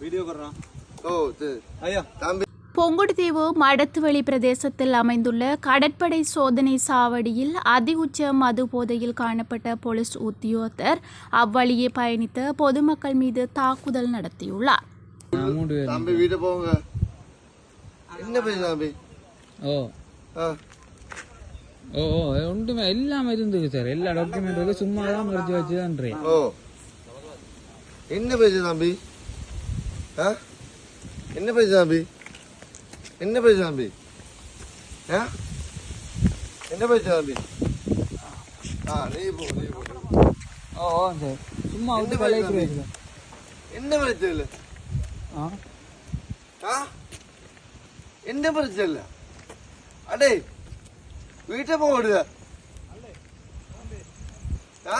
Video ஓ ஐயா. தம்பி. பொங்குடுதீவு மடத்துவெளி பிரதேசத்தில் அமைந்துள்ள கடற்படை சோதனை சாவடியில் அதி உச்ச மது போதையில் காணப்பட்ட போலீஸ் உத்தியோகத்தர் அவ்வழியே பயணித்த பொதுமக்கள் மீது தாக்குதல் நடத்தியுள்ளார். ஒன்றுமே எல்லாம் இருந்தது சார். எல்லா டாக்குமெண்ட் சும்மா தான் மறைச்சு வச்சுதான்றேன். ஓ. என்ன பிரச்சனை தம்பி ஆ என்ன பிரச்சனை தம்பி என்ன பிரச்சனை தம்பி ஆ என்ன பிரச்சனை தம்பி ஆ நீ போ நீ போ நீ போ. ஓ ஓ சார் சும்மா என்ன வந்து பிரச்சனை கலைக்கு தம்பி? என்ன பிரச்சனை இல்லை ஆ ஆ என்ன பிரச்சனை இல்லை அடே வீட்டை போக விடுங்க ஆ